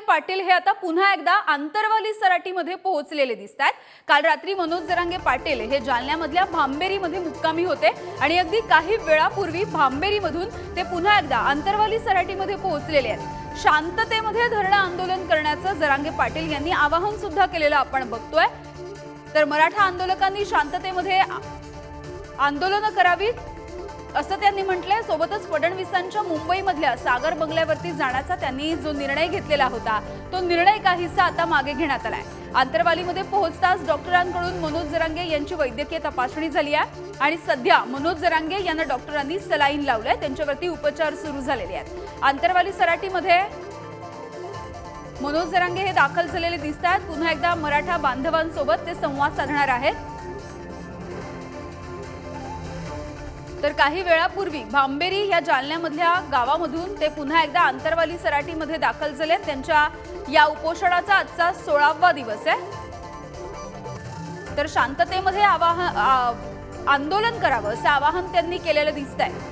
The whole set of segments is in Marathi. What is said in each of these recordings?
पाटील हे आता पुन्हा एकदा आंतरवाली सराटीमध्ये पोहोचलेले दिसत आहेत काल रात्री मनोज जरांगे पाटील हे जालन्यामधल्या भांबेरीमध्ये मुक्कामी होते आणि अगदी काही वेळापूर्वी भांबेरीमधून ते पुन्हा एकदा आंतरवाली सराटीमध्ये पोहोचलेले आहेत. शांततेमध्ये धरणं आंदोलन करण्याचं जरांगे पाटील यांनी आवाहन सुद्धा केलेलं आपण बघतोय. तर मराठा आंदोलकांनी शांततेमध्ये आंदोलनं करावीत. असं त्यांनी म्हटलंय. सोबतच फडणवीसांच्या मुंबईमधल्या सागर बंगल्यावरती जाण्याचा त्यांनी जो निर्णय घेतलेला होता तो निर्णय काहीसा आता मागे घेण्यात आलाय. आंतरवालीमध्ये पोहोचताच डॉक्टरांकडून मनोज जरांगे यांची वैद्यकीय तपासणी झाली आहे आणि सध्या मनोज जरांगे यांना डॉक्टरांनी सलाईन लावलंय. त्यांच्यावरती उपचार सुरू झालेले आहेत. आंतरवाली सराटीमध्ये मनोज जरांगे हे दाखल झालेले दिसत आहेत पुन्हा एकदा मराठा बांधवांसोबत ते संवाद साधणार आहेत. तर काही वेळापूर्वी भांबेरी या जालन्यामधल्या गावामधून ते पुन्हा एकदा आंतरवाली सराटीमध्ये दाखल झाले. त्यांच्या या उपोषणाचा आजचा सोळावा दिवस आहे. तर शांततेमध्ये आवाहन आंदोलन करावं असं आवाहन त्यांनी केलेलं दिसत आहे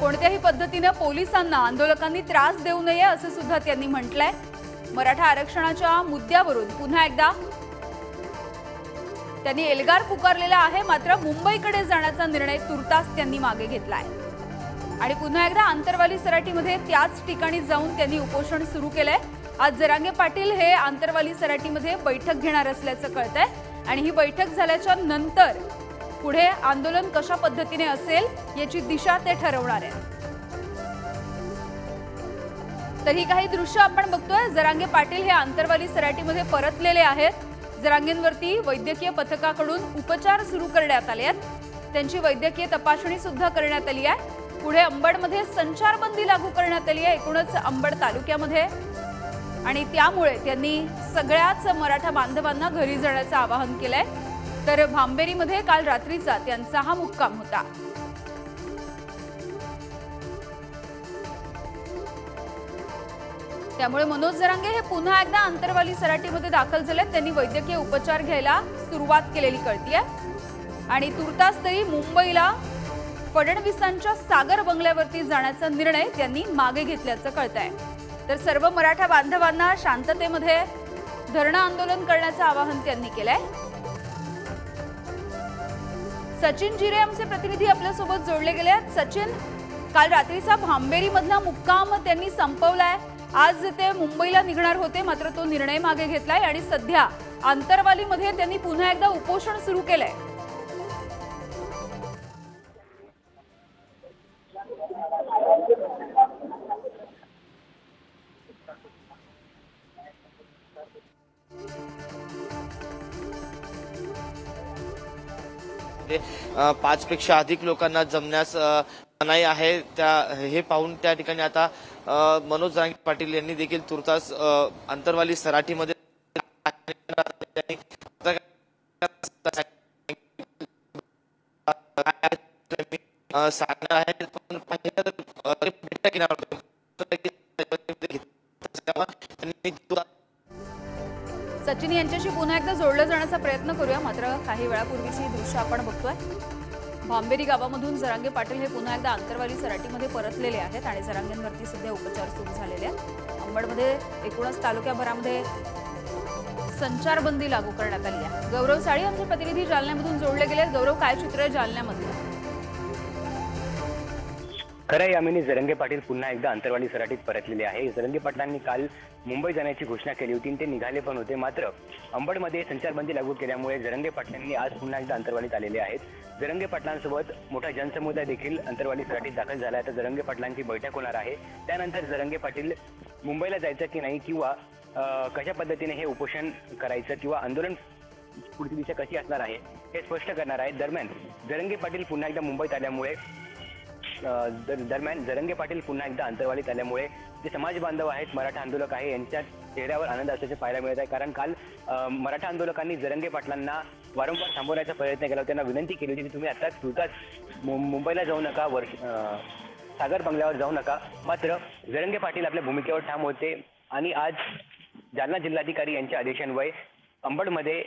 कोणत्याही पद्धतीनं पोलिसांना आंदोलकांनी त्रास देऊ नये असं सुद्धा त्यांनी म्हटलंय. मराठा आरक्षणाच्या मुद्द्यावरून पुन्हा एकदा त्यांनी एल्गार पुकारलेला आहे मात्र मुंबईकडे जाण्याचा निर्णय तुर्तास त्यांनी मागे घेतलाय. आणि पुन्हा एकदा आंतरवाली सराटीमध्ये त्याच ठिकाणी जाऊन त्यांनी उपोषण सुरू केलंय. आज जरांगे पाटील हे आंतरवाली सराटीमध्ये बैठक घेणार असल्याचं कळतंय. आणि ही बैठक झाल्याच्यानंतर पुढे आंदोलन कशा पद्धतीने असेल याची दिशा ते ठरवणार आहे तर ही काही दृश्य आपण बघतोय. जरांगे पाटील हे आंतरवाली सराटीमध्ये परतलेले आहेत. जरांगींवरती वैद्यकीय पथकाकडून उपचार सुरू करण्यात आले आहेत. त्यांची वैद्यकीय तपासणी सुद्धा करण्यात आली आहे. पुढे अंबडमध्ये संचारबंदी लागू करण्यात आली आहे. एकूणच अंबड तालुक्यामध्ये. आणि त्यामुळे त्यांनी सगळ्याच मराठा बांधवांना घरी जाण्याचं आवाहन केलंय. तर भांबेरीमध्ये काल रात्रीचा त्यांचा हा मुक्काम होता. त्यामुळे मनोज जरांगे हे पुन्हा एकदा आंतरवाली सराटीमध्ये दाखल झाले त्यांनी वैद्यकीय उपचार घ्यायला सुरुवात केलेली कळतीये. आणि तुर्तास तरी मुंबईला फडणवीसांच्या सागर बंगल्यावरती जाण्याचा निर्णय त्यांनी मागे घेतल्याचं कळत आहे तर सर्व मराठा बांधवांना शांततेमध्ये धरणं आंदोलन करण्याचं आवाहन त्यांनी केलंय. सचिन जिरे आमचे प्रतिनिधी आपल्यासोबत जोडले गेले आहेत सचिन काल रात्रीचा भांबेरी मधला मुक्काम त्यांनी संपवलाय. आज ते मुंबईला निघणार होते मात्र तो निर्णय मागे घेतलाय आणि सध्या आंतरवालीमध्ये त्यांनी पुन्हा एकदा उपोषण सुरू केलंय. पाचपेक्षा अधिक लोकांना जमण्यास नाही मनाई आहे. त्या हे पाहून त्या ठिकाणी आता मनोज जांगे पाटील यांनी देखील तुर्तास अंतरवाली सराठीमध्ये सांगणार आहे पण सचिन यांच्याशी पुन्हा एकदा जोडलं जाण्याचा प्रयत्न करूया. मात्र काही वेळापूर्वीची दृश्य आपण बघतोय. भांबेरी गावामधून जरांगे पाटील हे पुन्हा एकदा आंतरवाली सराटीमध्ये परतलेले आहेत आणि जरांगेंवरती सध्या उपचार सुरू झालेले आहेत. अंबडमध्ये एकूणच तालुक्याभरामध्ये संचारबंदी लागू करण्यात आली आहे. गौरव साळी आमचे प्रतिनिधी जालन्यामधून जोडले गेले गौरव काय चित्र आहे जालन्यामध्ये खरं आहे यामिनी जरंगे पाटील पुन्हा एकदा अंतरवाडी सराटीत परतलेले आहे. जरंगे पाटलांनी काल मुंबई जाण्याची घोषणा केली होती ते निघाले पण होते. मात्र अंबडमध्ये संचारबंदी लागू केल्यामुळे जरंगे पाटलांनी आज पुन्हा एकदा अंतरवाडीत आलेले आहेत. जरंगे पाटलांसोबत मोठा जनसमुदाय देखील अंतरवाडी सराटीत दाखल झाला आहे. तर जरंगे पाटलांची बैठक होणार आहे. त्यानंतर जरंगे पाटील मुंबईला जायचं की नाही किंवा कशा पद्धतीने हे उपोषण करायचं किंवा आंदोलन पुढची दिशा कशी असणार आहे हे स्पष्ट करणार आहेत दरम्यान जरंगे पाटील पुन्हा एकदा मुंबईत आल्यामुळे दरम्यान जरंगे पाटील पुन्हा एकदा अंतरवालीत आल्यामुळे जे समाज बांधव आहेत मराठा आंदोलक आहे यांच्या चेहऱ्यावर आनंद असल्याचे पाहायला मिळत आहे. कारण काल मराठा आंदोलकांनी जरंगे पाटलांना वारंवार थांबवण्याचा प्रयत्न केला त्यांना विनंती केली होती की तुम्ही आता तुर्तास मुंबईला जाऊ नका वर्ष सागर बंगल्यावर जाऊ नका. मात्र जरंगे पाटील आपल्या भूमिकेवर ठाम होते आणि आज जालना जिल्हाधिकारी यांच्या आदेशान्वये अंबडमध्ये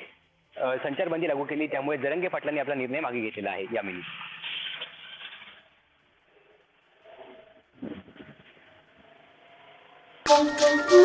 संचारबंदी लागू केली. त्यामुळे जरंगे पाटलांनी आपला निर्णय मागे घेतलेला आहे. Yamini Thank you.